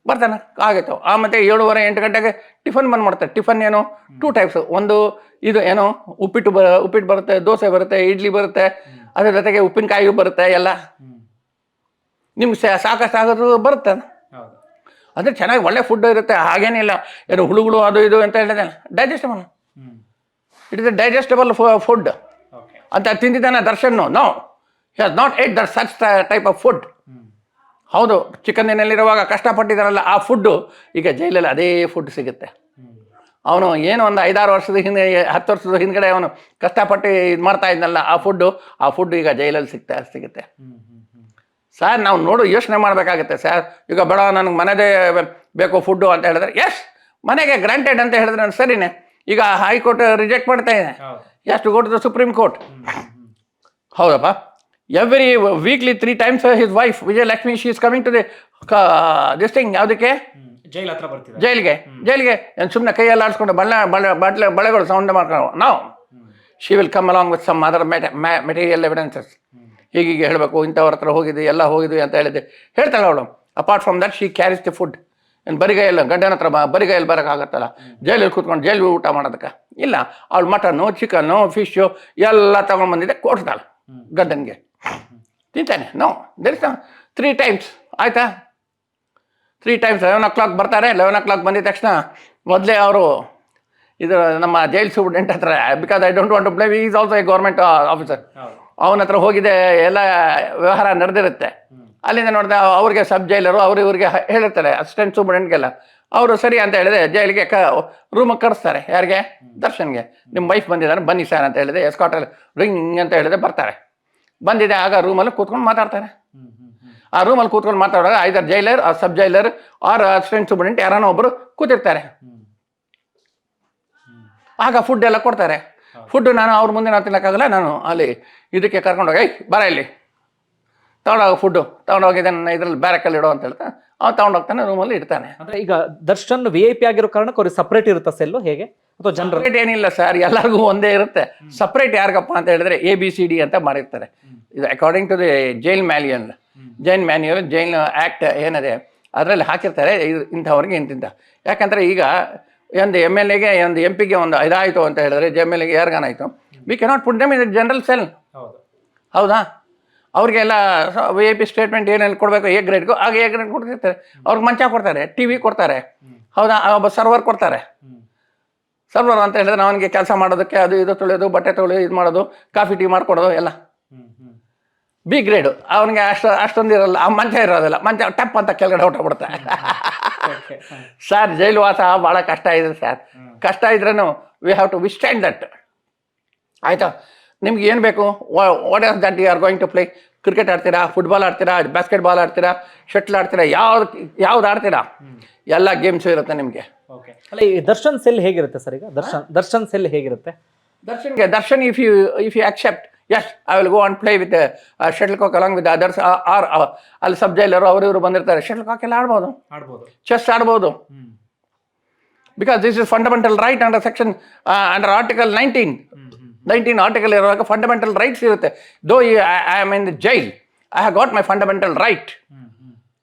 ಬರ್ತಾನೆ ಆಗೈತೆ. ಆ ಮತ್ತೆ ಏಳುವರೆ ಎಂಟು ಗಂಟೆಗೆ ಟಿಫನ್ ಮಾಡ್ತಾರೆ ಟಿಫನ್ ಏನು? ಟೂ ಟೈಪ್ಸ್ ಒಂದು ಇದು ಏನೋ? ಉಪ್ಪಿಟ್ಟು ಬ ಉಪ್ಪಿಟ್ಟು ಬರುತ್ತೆ ದೋಸೆ ಬರುತ್ತೆ ಇಡ್ಲಿ ಬರುತ್ತೆ ಅದ್ರ ಜೊತೆಗೆ ಉಪ್ಪಿನಕಾಯಿ ಬರುತ್ತೆ ಎಲ್ಲ. ನಿಮ್ಗೆ ಸಾ- ಸಾಕಷ್ಟು ಆಗೋದು ಬರುತ್ತೆ ಅದು. ಚೆನ್ನಾಗಿ ಒಳ್ಳೆ ಫುಡ್ ಇರುತ್ತೆ. ಹಾಗೇನಿಲ್ಲ ಏನು ಹುಳುಗಳು ಅದು ಇದು ಅಂತ ಹೇಳಿದೆ digestible it is digestible food ಅಂತ ತಿಂದಿದ್ದಾನೆ Darshan no has not ate that such type of food ಹೌದು ಚಿಕ್ಕಂದಿನಲ್ಲಿರುವಾಗ ಕಷ್ಟಪಟ್ಟಿದ್ದಾನಲ್ಲ ಆ ಫುಡ್ಡು ಈಗ ಜೈಲಲ್ಲಿ ಅದೇ ಫುಡ್ ಸಿಗುತ್ತೆ. ಅವನು ಏನು ಒಂದು ಐದಾರು ವರ್ಷದ ಹಿಂದೆ ಹತ್ತು ವರ್ಷದ ಹಿಂದ್ಗಡೆ ಅವನು ಕಷ್ಟಪಟ್ಟು ಇದು ಮಾಡ್ತಾ ಇದ್ನಲ್ಲ ಆ ಫುಡ್ಡು ಆ ಫುಡ್ ಈಗ ಜೈಲಲ್ಲಿ ಸಿಗ್ತಾ ಸಿಗುತ್ತೆ. ಸರ್ ನಾವು ನೋಡು ಯೋಚನೆ ಮಾಡಬೇಕಾಗುತ್ತೆ ಸರ್. ಈಗ ಬೇಡ ನನಗೆ ಮನೆದೇ ಬೇಕು ಫುಡ್ಡು ಅಂತ ಹೇಳಿದ್ರೆ ಎಸ್ ಮನೆಗೆ ಗ್ರಾಂಟೆಡ್ ಅಂತ ಹೇಳಿದ್ರೆ ನಾನು ಸರಿನೇ. ಈಗ ಹೈಕೋರ್ಟ್ ರಿಜೆಕ್ಟ್ ಮಾಡ್ತಾ ಇದೆ ಎಷ್ಟು ಕೋರ್ಟ್ ಸುಪ್ರೀಂ ಕೋರ್ಟ್ ಹೌದಪ್ಪ. Every weekly three times his wife Vijayalakshmi she is coming to the this thing ಯಾವುದಕ್ಕೆ? ಜೈಲ್ ಹತ್ರ ಬರ್ತೀವಿ ಜೈಲಿಗೆ ಜೈಲಿಗೆ. ಸುಮ್ಮನೆ ಕೈಯಲ್ಲಿ ಆಡಿಸ್ಕೊಂಡು ಬಳ್ಳ ಬಳ್ಳ ಬಟ್ಲೆ ಬಳೆಗಳು ಸೌಂಡ್ ಮಾಡ್ಕೊಂಡು ನಾವು she will come along with some other material evidences ಹೀಗೀಗೆ ಹೇಳಬೇಕು ಇಂಥವ್ರ ಹತ್ರ ಹೋಗಿದ್ವಿ ಎಲ್ಲ ಹೋಗಿದ್ವಿ ಅಂತ ಹೇಳಿದ್ದೆ. ಹೇಳ್ತಾಳೆ ಅವಳು apart from that she carries the food ಏನು ಬರಿಗೈಯಲ್ಲಿ ಗಂಡನ ಹತ್ರ ಬರಿಗೈಯಲ್ಲಿ ಬರೋಕ್ಕಾಗತ್ತಲ್ಲ ಜೈಲಲ್ಲಿ ಕೂತ್ಕೊಂಡು ಜೈಲು ಊಟ ಮಾಡೋದಕ್ಕೆ? ಇಲ್ಲ. ಅವಳು ಮಟನ್ನು ಚಿಕನ್ನು ಫಿಶು ಎಲ್ಲ ತೊಗೊಂಡ್ಬಂದಿದ್ದೆ ಕೊಡ್ತಾಳೆ ಗಂಡನಿಗೆ. ತಿಂತಾನೆ. No there is three times ಆಯಿತಾ? Three times eleven o'clock ಬರ್ತಾರೆ. ಲೆವೆನ್ ಓ ಕ್ಲಾಕ್ ಬಂದಿದ ತಕ್ಷಣ ಮೊದಲೇ ಅವರು ಇದು ನಮ್ಮ ಜೈಲ್ ಸೂಪ್ರೆಂಟ್ ಹತ್ರ because I don't want to play is also a government officer ಅವನ ಹತ್ರ ಹೋಗಿದೆ ಎಲ್ಲ ವ್ಯವಹಾರ ನಡೆದಿರುತ್ತೆ. ಅಲ್ಲಿಂದ ನೋಡಿದೆ ಅವ್ರಿಗೆ ಸಬ್ ಜೈಲರು ಅವರು ಇವ್ರಿಗೆ ಹೇಳಿರ್ತಾರೆ ಅಸಿಸ್ಟೆಂಟ್ ಸೂಪ್ರೆಂಟ್ಗೆಲ್ಲ ಅವರು ಸರಿ ಅಂತ ಹೇಳಿದೆ ಜೈಲಿಗೆ ಕ ರೂಮಿಗೆ ಕರೆಸ್ತಾರೆ. ಯಾರಿಗೆ? ದರ್ಶನ್ಗೆ. ನಿಮ್ಮ ವೈಫ್ ಬಂದಿದ್ದಾರೆ ಬನ್ನಿ ಸರ್ ಅಂತ ಹೇಳಿದೆ ಎಸ್ಕಾಟಲ್ಲಿ ರಿಂಗ್ ಅಂತ ಹೇಳಿದೆ ಬರ್ತಾರೆ. ಬಂದಿದೆ. ಆಗ ರೂಮಲ್ಲಿ ಕೂತ್ಕೊಂಡು ಮಾತಾಡ್ತಾರೆ. ಆ ರೂಮಲ್ಲಿ ಕೂತ್ಕೊಂಡು ಮಾತಾಡುವಾಗ ಐದರ್ ಜೈಲರ್ ಆ sub jailer or assistant superintendent ಯಾರನ್ನೋ ಒಬ್ಬರು ಕೂತಿರ್ತಾರೆ. ಆಗ ಫುಡ್ ಎಲ್ಲ ಕೊಡ್ತಾರೆ. ಫುಡ್ ನಾನು ಅವ್ರ ಮುಂದೆ ನಾವು ತಿನ್ನಕ್ಕಾಗಲ್ಲ. ನಾನು ಅಲ್ಲಿ ಇದಕ್ಕೆ ಕರ್ಕೊಂಡೋಗಿ ಬರ ಇಲ್ಲಿ. ತಗೊಂಡೋಗ ಫುಡ್ಡು ತಗೊಂಡೋಗಿ ಇದನ್ನು ಇದ್ರಲ್ಲಿ ಬ್ಯಾರಕಲ್ಲಿ ಇಡೋ ಅಂತ ಹೇಳ್ತಾ ಅವ್ನು ತಗೊಂಡೋಗ್ತಾನೆ ರೂಮಲ್ಲಿ ಇಡ್ತಾನೆ. ಅಂದ್ರೆ ಈಗ ದರ್ಶನ್ ವಿ ಐ ಪಿ ಆಗಿರೋ ಕಾರಣಕ್ಕೆ ಅವ್ರಿಗೆ ಸಪ್ರೇಟ್ ಇರುತ್ತೆ ಸೆಲ್ಲು ಹೇಗೆ? ಅಥವಾ ಜನರಲ್ ಸಪ್ರೇಟ್ ಏನಿಲ್ಲ ಸರ್ ಎಲ್ಲರಿಗೂ ಒಂದೇ ಇರುತ್ತೆ. ಸಪ್ರೇಟ್ ಯಾರಿಗಪ್ಪ ಅಂತ ಹೇಳಿದ್ರೆ ಎ ಬಿ ಸಿ ಡಿ ಅಂತ ಮಾಡಿರ್ತಾರೆ. ಇದು according to the jail manual jail manual jail act ಏನಿದೆ ಅದರಲ್ಲಿ ಹಾಕಿರ್ತಾರೆ ಇದು ಇಂಥವ್ರಿಗೆ ಇಂತಿಂಥ ಯಾಕಂದರೆ ಈಗ ಒಂದು ಎಂ ಎಲ್ ಎಗೆ ಒಂದು ಎಂ ಪಿಗೆ ಒಂದು ಇದಾಯಿತು ಅಂತ ಹೇಳಿದ್ರೆ ಎಂ ಎಲ್ ಎಗೆ ಯಾರಿಗಾನಾಯಿತು we cannot put them in general cell ಹೌದಾ? ಅವ್ರಿಗೆಲ್ಲ ವಿ ಐ ಪಿ ಸ್ಟೇಟ್ಮೆಂಟ್ ಏನೇನು ಕೊಡಬೇಕು ಎ ಗ್ರೇಡ್ಗೂ ಆಗ ಎ ಗ್ರೇಡ್ ಕೊಡ್ತಿರ್ತಾರೆ. ಅವ್ರಿಗೆ ಮಂಚ ಕೊಡ್ತಾರೆ ಟಿ ವಿ ಕೊಡ್ತಾರೆ. ಹೌದಾ? ಒಬ್ಬ ಸರ್ವರ್ ಕೊಡ್ತಾರೆ. ಸರ್ವರ್ ಅಂತ ಹೇಳಿದ್ರೆ ಅವನಿಗೆ ಕೆಲಸ ಮಾಡೋದಕ್ಕೆ ಅದು ಇದು ತೊಳೆಯೋದು ಬಟ್ಟೆ ತೊಳೆಯೋದು ಇದು ಮಾಡೋದು ಕಾಫಿ ಟೀ ಮಾಡಿಕೊಡೋದು ಎಲ್ಲ. ಬಿ ಗ್ರೇಡು ಅವನಿಗೆ ಅಷ್ಟು ಅಷ್ಟೊಂದು ಇರಲ್ಲ. ಆ ಮಂಚ ಇರೋದಿಲ್ಲ. ಮಂಚ ಟಪ್ ಅಂತ ಕೆಳಗಡೆ ಹೊಟ್ಟೋಗ್ಬಿಡುತ್ತೆ ಸರ್ ಜೈಲು ವಾಸ ಭಾಳ ಕಷ್ಟ ಇದೆ ಸರ್ ಕಷ್ಟ ಇದ್ರೂ we have to withstand that ಆಯಿತಾ? ನಿಮ್ಗೆ ಏನು ಬೇಕು? What are that you are going to play cricket ಆಡ್ತೀರಾ? Football ಆಡ್ತೀರಾ? ಬಾಸ್ಕೆಟ್ ಬಾಲ್ ಆಡ್ತೀರಾ? ಶಟ್ಲ್ ಆಡ್ತೀರಾ? ಯಾವ್ದು ಯಾವ್ದು ಆಡ್ತೀರಾ? ಎಲ್ಲ ಗೇಮ್ಸು ಇರುತ್ತೆ ನಿಮಗೆ. ಓಕೆ ಅಲ್ಲ ಈ ದರ್ಶನ್ ಸೆಲ್ ಹೇಗಿರುತ್ತೆ ಸರ್ ಈಗ? ದರ್ಶನ್ ದರ್ಶನ್ ಸೆಲ್ ಹೇಗಿರುತ್ತೆ? ದರ್ಶನ್ಗೆ Darshan if you if you accept yes I will go on play with shuttlecock along with others or ಅಲ್ಲಿ ಸಬ್ ಜೈಲರು ಅವರು ಇವರು ಬಂದಿರ್ತಾರೆ. ಶಟಲ್ ಕಾಕ್ ಎಲ್ಲ ಆಡ್ಬೋದು. ಆಡ್ಬೋದು. ಚೆಸ್ ಆಡ್ಬೋದು. Because this is fundamental right under section under article nineteen nineteen article ಇರುವಾಗ fundamental rights ಇರುತ್ತೆ. Though I am in the jail I have got my fundamental right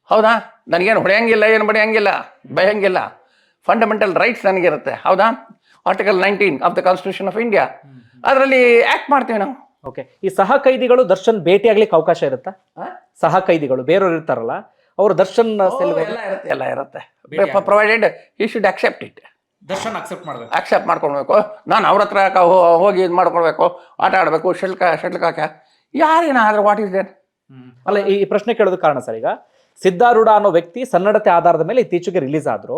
ಹೌದಾ? ನನಗೇನು ಹೊಡೆಯಂಗಿಲ್ಲ ಏನು ಬಡಿಯಂಗಿಲ್ಲ ಬಯಂಗಿಲ್ಲ. ಫಂಡಮೆಂಟಲ್ ರೈಟ್ಸ್ ನನಗಿರುತ್ತೆ. ಹೌದಾ? Article nineteen of the constitution of India ಅದರಲ್ಲಿ act ಮಾಡ್ತೀವಿ ನಾವು. ಓಕೆ ಈ ಸಹ ಕೈದಿಗಳು ದರ್ಶನ್ ಭೇಟಿ ಆಗ್ಲಿಕ್ಕೆ ಅವಕಾಶ ಇರುತ್ತಾ? ಸಹ ಕೈದಿಗಳು ಬೇರೆಯವ್ರು ಇರ್ತಾರಲ್ಲ ಅವರು ದರ್ಶನ್ ಎಲ್ಲ ಇರುತ್ತೆ ಎಲ್ಲ ಇರುತ್ತೆ. Provided you should accept it Darshan accept ಮಾಡಬೇಕು. ಅಕ್ಸೆಪ್ಟ್ ಮಾಡ್ಕೊಳ್ಬೇಕು. ನಾನು ಅವ್ರ ಹತ್ರ ಹೋಗಿ ಇದು ಮಾಡ್ಕೊಳ್ಬೇಕು. ಆಟ ಆಡಬೇಕು ಶಿಲ್ಕ ಶೆಟ್ಲ್ ಹಾಕ ಯಾರೇನಾದ್ರೆ ವಾಟ್ ಇಸ್ ದೇಟ್ ಅಲ್ಲ ಈ ಈ ಪ್ರಶ್ನೆ ಕೇಳೋದು ಕಾರಣ ಸರ್ ಈಗ ಸಿದ್ಧಾರೂಢ ಅನ್ನೋ ವ್ಯಕ್ತಿ ಸನ್ನಡತೆ ಆಧಾರದ ಮೇಲೆ ಇತ್ತೀಚೆಗೆ ರಿಲೀಸ್ ಆದ್ರು.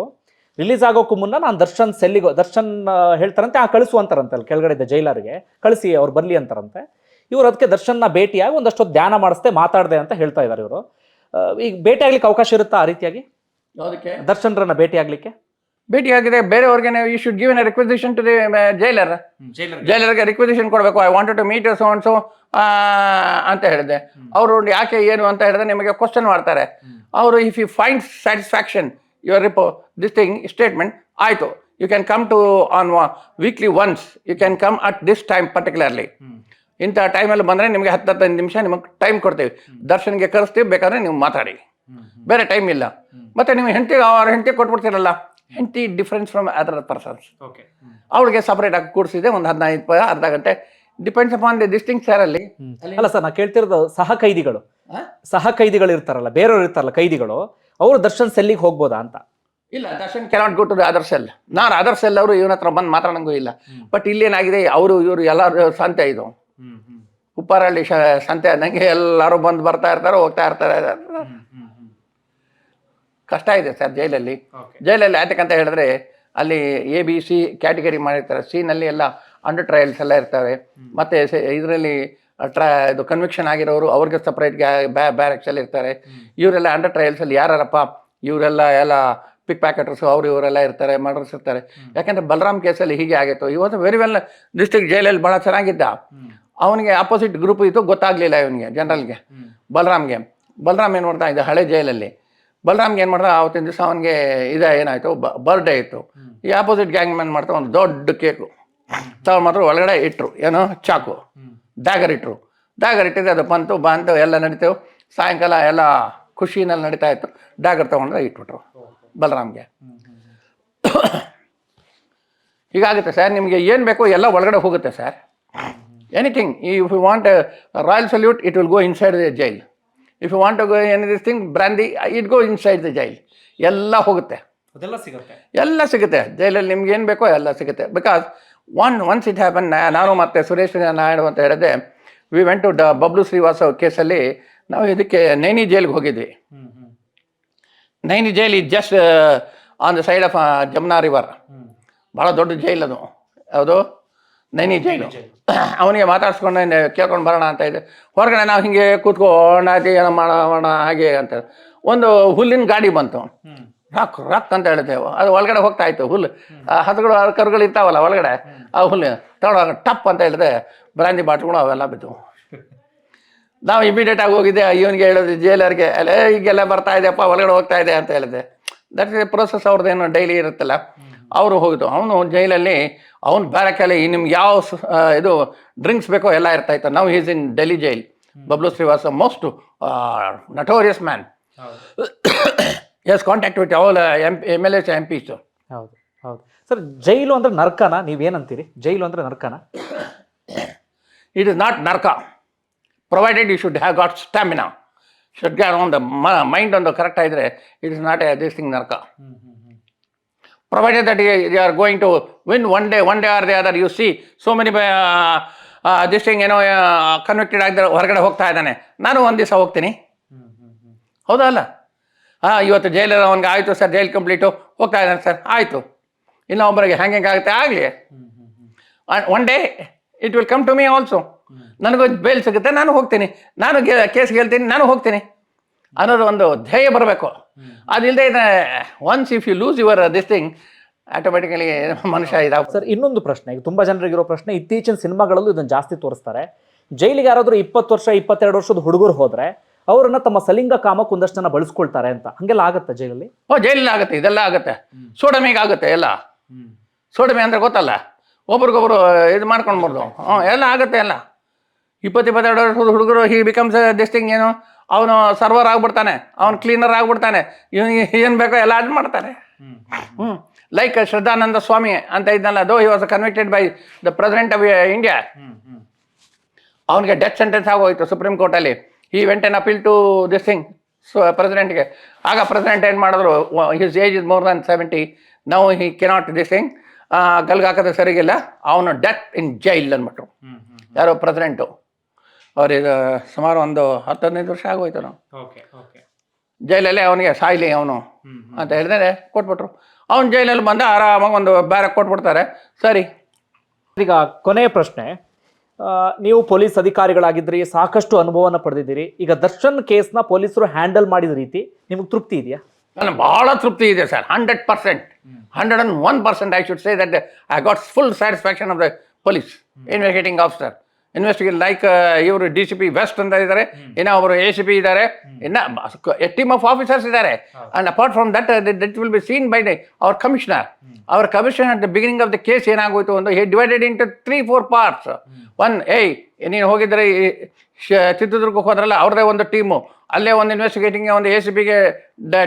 ರಿಲೀಸ್ ಆಗೋಕ್ಕೂ ಮುನ್ನ ನಾನು ದರ್ಶನ್ ಸೆಲ್ಲಿಗೆ ದರ್ಶನ್ ಹೇಳ್ತಾರಂತೆ ಆ ಕಳಿಸು ಅಂತಾರಂತೆ ಅಲ್ಲಿ ಕೆಳಗಡೆ ಇದ್ದ ಜೈಲರ್ಗೆ ಕಳಿಸಿ ಅವ್ರು ಬರಲಿ ಅಂತಾರಂತೆ. ಇವ್ರು ಅದಕ್ಕೆ ದರ್ಶನ್ನ ಭೇಟಿಯಾಗಿ ಒಂದಷ್ಟು ಧ್ಯಾನ ಮಾಡಿಸ್ದೆ ಮಾತಾಡದೆ ಅಂತ ಹೇಳ್ತಾ ಇದ್ದಾರೆ ಇವರು. ಈಗ ಭೇಟಿ ಆಗ್ಲಿಕ್ಕೆ ಅವಕಾಶ ಇರುತ್ತಾ ಆ ರೀತಿಯಾಗಿ? ಯಾವುದಕ್ಕೆ? ದರ್ಶನ್ರನ್ನ ಭೇಟಿ ಆಗ್ಲಿಕ್ಕೆ ಭೇಟಿ ಆಗಿದೆ. ಬೇರೆಯವ್ರಿಗೆ you should give an requisition to the jailer ಜೈಲರ್ಗೆ requisition ಕೊಡಬೇಕು. I wanted to meet so and so ಅಂತ ಹೇಳಿದೆ. ಅವರು ಯಾಕೆ ಏನು ಅಂತ ಹೇಳಿದ್ರೆ ನಿಮಗೆ ಕ್ವಶನ್ ಮಾಡ್ತಾರೆ. ಅವರು if you find satisfaction your repo this thing statement ಆಯಿತು. You can come to on weekly once you can come at this time particularly ಇಂಥ ಟೈಮಲ್ಲಿ ಬಂದರೆ ನಿಮಗೆ ಹತ್ತು ಹತ್ತೈದು ನಿಮಿಷ ನಿಮಗೆ ಟೈಮ್ ಕೊಡ್ತೀವಿ. ದರ್ಶನ್ಗೆ ಕರೆಸ್ತೀವಿ ಬೇಕಾದ್ರೆ ನೀವು ಮಾತಾಡಿ. ಬೇರೆ ಟೈಮ್ ಇಲ್ಲ. ಮತ್ತೆ ನೀವು ಹೆಂಡತಿ ಅವ್ರ ಹೆಂಡತಿ ಕೊಟ್ಬಿಡ್ತೀರಲ್ಲ. ಹೆಂಡತಿ ಡಿಫ್ರೆನ್ಸ್ ಫ್ರಮ್ ಅದರ್ ಪರ್ಸನ್ಸ್ ಅವಳಿಗೆ ಸಪ್ರೇಟ್ ಆಗಿ ಕೂಡಿಸಿದೆ ಒಂದು ಹದಿನೈದು ಅರ್ಧ ಗಂಟೆ. ಡಿಪೆಂಡ್ಸ್ ಅಪಾನ್ ದಿ ಡಿಸ್ಟಿಂಗ್ ಅಲ್ಲಿ. ಅಲ್ಲ ಸರ್ ನಾ ಕೇಳ್ತಿರೋದು ಸಹ ಕೈದಿಗಳು. ಸಹ ಕೈದಿಗಳು ಇರ್ತಾರಲ್ಲ ಬೇರೆಯವರು ಇರ್ತಾರಲ್ಲ ಕೈದಿಗಳು ಅವರು ದರ್ಶನ್ ಸೆಲ್ಲಿಗೆ ಹೋಗ್ಬೋದಾ ಅಂತ. ಇಲ್ಲ Darshan cannot go to the other cell ನಾನು ಅದರ್ ಸೆಲ್ ಅವರು ಇವನ ಹತ್ರ ಬಂದು ಮಾತಾಡಂಗೂ ಇಲ್ಲ. ಬಟ್ ಇಲ್ಲೇನಾಗಿದೆ ಅವರು ಇವರು ಎಲ್ಲರೂ ಸಂತೆ ಇದು. ಉಪ್ಪಾರಳ್ಳಿ ಸಂತೆ ಆದಂಗೆ ಎಲ್ಲರೂ ಬಂದು ಬರ್ತಾ ಇರ್ತಾರೆ ಹೋಗ್ತಾ ಇರ್ತಾರೆ. ಕಷ್ಟ ಇದೆ ಸರ್ ಜೈಲಲ್ಲಿ. ಜೈಲಲ್ಲಿ ಯಾತಕ್ಕಂತ ಹೇಳಿದ್ರೆ ಅಲ್ಲಿ ಎ ಬಿ ಸಿ ಕ್ಯಾಟಗರಿ ಮಾಡಿರ್ತಾರೆ. ಸಿನಲ್ಲಿ ಎಲ್ಲ ಅಂಡರ್ ಟ್ರಯಲ್ಸ್ ಎಲ್ಲ ಇರ್ತವೆ ಮತ್ತೆ ಇದರಲ್ಲಿ ಟ್ರಾ ಇದು ಕನ್ವಿಕ್ಷನ್ ಆಗಿರೋರು ಅವ್ರಿಗೆ ಸಪ್ರೇಟ್ ಬ್ಯಾರಕ್ಸ್ ಅಲ್ಲಿ ಇರ್ತಾರೆ. ಇವರೆಲ್ಲ ಅಂಡರ್ ಟ್ರಯಲ್ಸ್ ಅಲ್ಲಿ ಯಾರಪ್ಪ ಇವರೆಲ್ಲ ಎಲ್ಲ ಪಿಕ್ ಪ್ಯಾಕೆಟರ್ಸ್ ಅವರು ಇವರೆಲ್ಲ ಇರ್ತಾರೆ ಮರ್ಡರ್ಸ್ ಇರ್ತಾರೆ. ಯಾಕಂದ್ರೆ ಬಲರಾಮ್ ಕೇಸಲ್ಲಿ ಹೀಗೆ ಆಗಿತ್ತು. ಇವತ್ತು ವೆರಿ ವೆಲ್ ಡಿಸ್ಟ್ರಿಕ್ಟ್ ಜೈಲಲ್ಲಿ ಭಾಳ ಚೆನ್ನಾಗಿದ್ದ. ಅವನಿಗೆ ಅಪೋಸಿಟ್ ಗ್ರೂಪ್ ಇತ್ತು ಗೊತ್ತಾಗ್ಲಿಲ್ಲ ಇವನಿಗೆ ಜನರಲ್ಗೆ ಬಲರಾಮ್ಗೆ. ಬಲರಾಮ್ ಏನು ಮಾಡ್ತಾ ಇದ್ದ? ಹಳೆ ಜೈಲಲ್ಲಿ ಬಲರಾಮ್ಗೆ ಏನು ಮಾಡ್ದ? ಆವತ್ತಿನ ದಿವಸ ಅವನಿಗೆ ಇದ ಏನಾಯಿತು? ಬರ್ಡೇ ಇತ್ತು. ಈ ಆಪೋಸಿಟ್ ಗ್ಯಾಂಗ್ ಮ್ಯಾನ್ ಮಾಡ್ತಾ ಒಂದು ದೊಡ್ಡ ಕೇಕು ತಗೊಂಡ್ರು ಒಳಗಡೆ ಇಟ್ಟರು ಏನೋ? ಚಾಕು. ಡ್ಯಾಗರ್ ಇಟ್ಟರು ಡ್ಯಾಗರ್ ಇಟ್ಟಿದ್ರೆ ಅದು ಬಂತು ಬಂತು ಎಲ್ಲ ನಡೀತೇವೆ ಸಾಯಂಕಾಲ ಎಲ್ಲ ಖುಷಿನಲ್ಲಿ ನಡೀತಾ ಇತ್ತು. ಡ್ಯಾಗರ್ ತೊಗೊಂಡ್ರೆ ಇಟ್ಬಿಟ್ರು ಬಲರಾಮ್ಗೆ. ಹೀಗಾಗುತ್ತೆ ಸರ್ ನಿಮಗೆ ಏನು ಬೇಕೋ ಎಲ್ಲ ಒಳಗಡೆ ಹೋಗುತ್ತೆ sir. Anything if you want Royal Salute it will go inside the jail if you want go any this thing brandy it go inside the jail ಎಲ್ಲ ಹೋಗುತ್ತೆ ಅದೆಲ್ಲ ಸಿಗುತ್ತೆ. ಎಲ್ಲ ಸಿಗುತ್ತೆ ಜೈಲಲ್ಲಿ ನಿಮ್ಗೆ ಏನು ಬೇಕೋ ಎಲ್ಲ ಸಿಗುತ್ತೆ because one once it happen ನಾನು ಮತ್ತು ಸುರೇಶ್ ನಾಯ್ಡು ಅಂತ ಹೇಳಿದೆ ವಿ ವೆಂಟ್ ಟು ಡ ಬಬ್ಲು ಶ್ರೀವಾಸ ಕೇಸಲ್ಲಿ ನಾವು ಇದಕ್ಕೆ ನೈನಿ ಜೈಲ್ಗೆ ಹೋಗಿದ್ವಿ. Naini jail is just on the side of Jamuna river ಭಾಳ ದೊಡ್ಡ ಜೈಲ್ ಅದು. ಯಾವುದು? ನೈನಿ ಜೈಲು. ಅವನಿಗೆ ಮಾತಾಡ್ಸ್ಕೊಂಡು ಕೇಳ್ಕೊಂಡು ಬರೋಣ ಅಂತ ಇದೆ. ಹೊರಗಡೆ ನಾವು ಹಿಂಗೆ ಕೂತ್ಕೊಂಡು ಅದೇ ಏನೋ ಮಾಡೋಣ ಹಾಗೆ ಅಂತ ಒಂದು ಹುಲ್ಲಿನ ಗಾಡಿ ಬಂತು. ರಕ್ ರಕ್ ಅಂತ ಹೇಳಿದೆವು. ಅದು ಒಳಗಡೆ ಹೋಗ್ತಾ ಇತ್ತು ಹುಲ್ಲು. ಆ ಹಸುಗಳು ಕರುಗಳು ಇರ್ತಾವಲ್ಲ ಒಳಗಡೆ ಆ ಹುಲ್ಲು. ಹೋಗ ಟಪ್ ಅಂತ ಹೇಳಿದೆ ಬ್ರಾಂದಿ ಬಾಟ್ಗಳು ಅವೆಲ್ಲ ಬಿದ್ದವು. ನಾವು ಇಮಿಡಿಯೇಟ್ ಆಗಿ ಹೋಗಿದ್ದೆ ಇವನಿಗೆ ಹೇಳೋದು ಜೈಲರ್ಗೆ ಅಲ್ಲೇ ಈಗೆಲ್ಲ ಬರ್ತಾ ಇದೆಯಪ್ಪ ಒಳಗಡೆ ಹೋಗ್ತಾ ಇದೆ ಅಂತ ಹೇಳಿದೆ. ದಟ್ ಇಸ್ ಪ್ರೋಸೆಸ್ ಏನೋ ಡೈಲಿ ಇರುತ್ತಲ್ಲ. ಅವರು ಹೋಗಿದ್ದು. ಅವನು ಜೈಲಲ್ಲಿ ಅವ್ನು ಬ್ಯಾರಕಲ್ಲಿ ನಿಮ್ಗೆ ಯಾವ ಇದು ಡ್ರಿಂಕ್ಸ್ ಬೇಕೋ ಎಲ್ಲ ಇರ್ತಾ ಇತ್ತು. ನಾವು is in Delhi jail. Bablu Srivastava most notorious man has contact with all M M L S M P ಹೌದು ಹೌದು. ಸರ್ ಜೈಲು ಅಂದ್ರೆ ನರ್ಕನ? ನೀವೇನಂತೀರಿ? ಜೈಲು ಅಂದ್ರೆ ನರ್ಕನ? It is not Narka. Provided you should have got stamina should gain on the mind ಒಂದು correct ಆಗಿದ್ರೆ it is not a this thing Narka. Provided that you are going to win one day one day or they other you see this thing, you know, ಏನೋ convicted ಆಗಿದ್ದಾರೆ ಹೊರಗಡೆ ಹೋಗ್ತಾ ಇದ್ದಾನೆ. ನಾನು ಒಂದು ದಿವಸ ಹೋಗ್ತೀನಿ. ಹೌದಾ ಅಲ್ಲ? ಹಾಂ ಇವತ್ತು ಜೈಲಲ್ಲಿ ಅವನಿಗೆ ಆಯಿತು ಸರ್ ಜೈಲ್ ಕಂಪ್ಲೀಟು ಹೋಗ್ತಾ ಇದ್ದಾನೆ ಸರ್ ಆಯಿತು. ಇಲ್ಲ ಒಬ್ಬರಿಗೆ ಹೆಂಗೆ ಆಗುತ್ತೆ ಆಗಲಿ. One day it will come to me also ನನಗೂ ಬೇಲ್ ಸಿಗುತ್ತೆ ನಾನು ಹೋಗ್ತೀನಿ. ನಾನು ಕೇಸ್ ಗೆಲ್ತೀನಿ ನಾನು ಹೋಗ್ತೀನಿ. ಅನ್ನೋದು ಒಂದು ಧ್ಯೇಯ ಬರಬೇಕು. ಅದಿಲ್ಲದೆ once if you lose your this thing automatically ಮನುಷ್ಯ ಇದಾವೆ ಸರ್ ಇನ್ನೊಂದು ಪ್ರಶ್ನೆ ಈಗ ತುಂಬಾ ಜನರಿಗಿರೋ ಪ್ರಶ್ನೆ ಇತ್ತೀಚಿನ ಸಿನಿಮಾಗಳಲ್ಲೂ ಇದನ್ನು ಜಾಸ್ತಿ ತೋರಿಸ್ತಾರೆ. ಜೈಲಿಗೆ ಯಾರಾದರೂ ಇಪ್ಪತ್ತು ವರ್ಷ ಇಪ್ಪತ್ತೆರಡು ವರ್ಷದ ಹುಡುಗರು ಹೋದರೆ ಅವರನ್ನ ತಮ್ಮ ಸಲಿಂಗ ಕಾಮಕ್ಕೆ ಒಂದಷ್ಟು ಜನ ಬಳಸ್ಕೊಳ್ತಾರೆ ಅಂತ. ಹಂಗೆಲ್ಲ ಆಗುತ್ತೆ ಜೈಲಲ್ಲಿ? ಓ ಜೈಲಲ್ಲಿ ಆಗುತ್ತೆ ಇದೆಲ್ಲ ಆಗುತ್ತೆ. ಸೋಡಮಿಗೆ ಆಗುತ್ತೆ ಎಲ್ಲ. ಸೋಡಮಿ ಅಂದ್ರೆ ಗೊತ್ತಲ್ಲ? ಒಬ್ರಿಗೊಬ್ರು ಇದು ಮಾಡ್ಕೊಂಡ್ಬಾರ್ದು ಹ್ಞೂ ಎಲ್ಲ ಆಗುತ್ತೆ ಎಲ್ಲ. ಇಪ್ಪತ್ತು ಇಪ್ಪತ್ತೆರಡು ವರ್ಷದ ಹುಡುಗರು ಹಿ ಬಿಕಮ್ಸ್ ದಿಸ್ ಥಿಂಗ್ ಏನು? ಅವನು ಸರ್ವರ್ ಆಗ್ಬಿಡ್ತಾನೆ ಅವನು ಕ್ಲೀನರ್ ಆಗ್ಬಿಡ್ತಾನೆ ಇವನಿಗೆ ಏನು ಬೇಕೋ ಎಲ್ಲ ಅದು ಮಾಡ್ತಾನೆ ಹ್ಞೂ ಲೈಕ್ ಶ್ರದ್ಧಾನಂದ ಸ್ವಾಮಿ ಅಂತ ಇದ್ನಲ್ಲ though he was convicted by the president of India ಅವನಿಗೆ ಡೆತ್ ಸೆಂಟೆನ್ಸ್ ಆಗೋಯ್ತು ಸುಪ್ರೀಂ ಕೋರ್ಟಲ್ಲಿ he went an appeal to this thing so ಪ್ರೆಸಿಡೆಂಟ್ಗೆ ಆಗ ಪ್ರೆಸಿಡೆಂಟ್ ಏನು ಮಾಡಿದ್ರು his age is more than seventy now he cannot this thing ಗಲ್ಗಾಕದ ಹಾಕೋದು ಸರಿಗಿಲ್ಲ ಅವನು death in jail ಅಂದ್ಬಿಟ್ರು. ಯಾರೋ ಪ್ರೆಸಿಡೆಂಟು ಅವ್ರಿಗೆ ಸುಮಾರು ಒಂದು ಹತ್ತು ಹದಿನೈದು ವರ್ಷ ಆಗೋಯ್ತು ನಾವು ಜೈಲಲ್ಲಿ ಅವನಿಗೆ ಸಾಯ್ಲಿ ಅವನು ಅಂತ ಹೇಳಿದ್ರೆ ಕೊಟ್ಬಿಟ್ರು. ಅವ್ನು ಜೈಲಲ್ಲಿ ಬಂದ ಆರಾಮಾಗಿ ಒಂದು ಬ್ಯಾರಕ್ ಕೊಟ್ಬಿಡ್ತಾರೆ. ಸರಿ. ಈಗ ಕೊನೆಯ ಪ್ರಶ್ನೆ. ಆ, ನೀವು ಪೊಲೀಸ್ ಅಧಿಕಾರಿಗಳಾಗಿದ್ರಿ ಸಾಕಷ್ಟು ಅನುಭವನ ಪಡೆದಿದ್ದೀರಿ. ಈಗ ದರ್ಶನ್ ಕೇಸ್ನ ಪೊಲೀಸರು ಹ್ಯಾಂಡಲ್ ಮಾಡಿದ ರೀತಿ ನಿಮಗೆ ತೃಪ್ತಿ ಇದೆಯಾ? ನನಗೆ ಭಾಳ ತೃಪ್ತಿ ಇದೆ sir hundred percent. Hundred and one percent I should say that I got full satisfaction of the police investigating officer investigate like ಇವರು ಡಿ ಸಿ ಪಿ ವೆಸ್ಟ್ ಅಂತ ಇದ್ದಾರೆ. ಇನ್ನು ಅವರು ಎ ಸಿ ಪಿ ಇದ್ದಾರೆ. ಇನ್ನು ಎ ಟೀಮ್ ಆಫ್ ಆಫೀಸರ್ಸ್ ಇದ್ದಾರೆ. And apart from that that will be seen by the our commissioner our commissioner at the beginning of the case ಏನಾಗೋಯ್ತು ಒಂದು he divided into three four parts one ಏಯ್ ನೀನು ಹೋಗಿದ್ರೆ ಚಿತ್ರದುರ್ಗಕ್ಕೆ ಹೋದ್ರಲ್ಲ ಅವ್ರದ್ದೇ ಒಂದು team ಅಲ್ಲೇ ಒಂದು ಇನ್ವೆಸ್ಟಿಗೇಟಿಂಗ್ ಒಂದು ಎ ಸಿ ಪಿಗೆ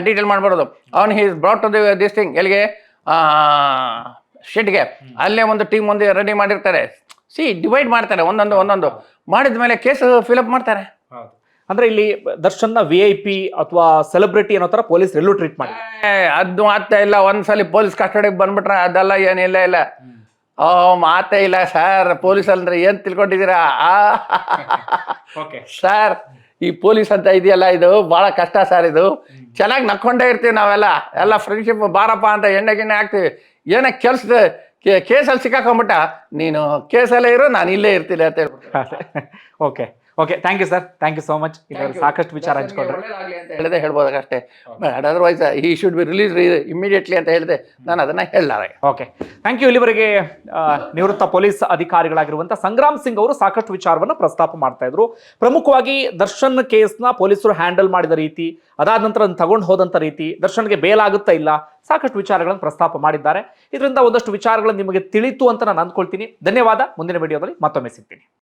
ಡೀಟೇಲ್ ಮಾಡ್ಬಾರ್ದು. ಅವ್ನು he's brought to this thing ಎಲ್ಲಿಗೆ? ಶೆಟ್ಗೆ ಅಲ್ಲೇ ಒಂದು ಟೀಮ್ ಒಂದು ರೆಡಿ ಮಾಡಿರ್ತಾರೆ. ಸಿ ಡಿವೈಡ್ ಮಾಡ್ತಾರೆ ಒಂದೊಂದು ಒಂದೊಂದು. ಮಾಡಿದ ಮೇಲೆ ಕೇಸ್ ಫಿಲಪ್ ಮಾಡ್ತಾರೆ. ಅಂದ್ರೆ ಇಲ್ಲಿ ದರ್ಶನ್ ವಿ ಐ ಪಿ ಅಥವಾ ಸೆಲೆಬ್ರಿಟಿ ಅನ್ನೋ ತರ ಪೊಲೀಸ್ ಎಲ್ಲೂ ಟ್ರೀಟ್ ಮಾಡಿ. ಏ, ಅದು ಮಾತೇ ಇಲ್ಲ ಒಂದ್ಸಲಿ ಪೊಲೀಸ್ ಕಸ್ಟಡಿಗೆ ಬಂದ್ಬಿಟ್ರೆ ಅದೆಲ್ಲ ಏನಿಲ್ಲ ಇಲ್ಲ. ಓ ಮಾತೇ ಇಲ್ಲ ಸರ್ ಪೊಲೀಸ್ ಅಂದ್ರೆ ಏನ್ ತಿಳ್ಕೊಂಡಿದ್ದೀರಾ? ಆ. ಸರ್ ಈ ಪೊಲೀಸ್ ಅಂತ ಇದೆಯಲ್ಲ ಇದು? ಬಹಳ ಕಷ್ಟ ಸರ್ ಇದು. ಚೆನ್ನಾಗಿ ನಕ್ಕೊಂಡೇ ಇರ್ತೀವಿ ನಾವೆಲ್ಲ. ಎಲ್ಲ ಫ್ರೆಂಡ್ಶಿಪ್ ಬಾರಪ್ಪ ಅಂತ ಎಣ್ಣೆ ಗಿಣ್ಣೆ ಹಾಕ್ತೀವಿ. ಏನಕ್ಕೆ ಕೆಲ್ಸದ ಕೇಸಲ್ಲಿ ಸಿಕ್ಕಾಕೊಂಬಿಟ್ಟ ನೀನು ಕೇಸಲ್ಲೇ ಇರೋ ನಾನು ಇಲ್ಲೇ ಇರ್ತೀನಿ ಅಂತ ಹೇಳ್ಬಿಟ್ಟು okay okay thank you sir thank you so much ಸಾಕಷ್ಟು ವಿಚಾರ ಹಂಚ್ಕೊಂಡ್ರೆ. ಅಂತ ಹೇಳಿದೆ ಹೇಳ್ಬೋದು ಅಷ್ಟೇ? But otherwise he should be release immediately ಅಂತ ಹೇಳಿದೆ ನಾನು ಅದನ್ನ ಹೇಳಲಾರೆ. ಓಕೆ ಥ್ಯಾಂಕ್ ಯು ಇಲ್ಲಿವರೆಗೆ ನಿವೃತ್ತ ಪೊಲೀಸ್ ಅಧಿಕಾರಿಗಳಾಗಿರುವಂಥ ಸಂಗ್ರಾಮ್ ಸಿಂಗ್ ಅವರು ಸಾಕಷ್ಟು ವಿಚಾರವನ್ನು ಪ್ರಸ್ತಾಪ ಮಾಡ್ತಾ ಇದ್ರು. ಪ್ರಮುಖವಾಗಿ ದರ್ಶನ್ ಕೇಸ್ನ ಪೊಲೀಸರು ಹ್ಯಾಂಡಲ್ ಮಾಡಿದ ರೀತಿ ಅದಾದ ನಂತರ ಅದನ್ನು ತಗೊಂಡು ಹೋದಂಥ ರೀತಿ ದರ್ಶನ್ಗೆ ಬೇಲ್ ಆಗುತ್ತಾ ಇಲ್ಲ ಸಾಕಷ್ಟು ವಿಚಾರಗಳನ್ನು ಪ್ರಸ್ತಾಪ ಮಾಡಿದ್ದಾರೆ. ಇದರಿಂದ ಒಂದಷ್ಟು ವಿಚಾರಗಳನ್ನು ನಿಮಗೆ ತಿಳಿತು ಅಂತ ನಾನು ಅಂದ್ಕೊಳ್ತೀನಿ. ಧನ್ಯವಾದ. ಮುಂದಿನ ವಿಡಿಯೋದಲ್ಲಿ ಮತ್ತೊಮ್ಮೆ ಸಿಗ್ತೀನಿ.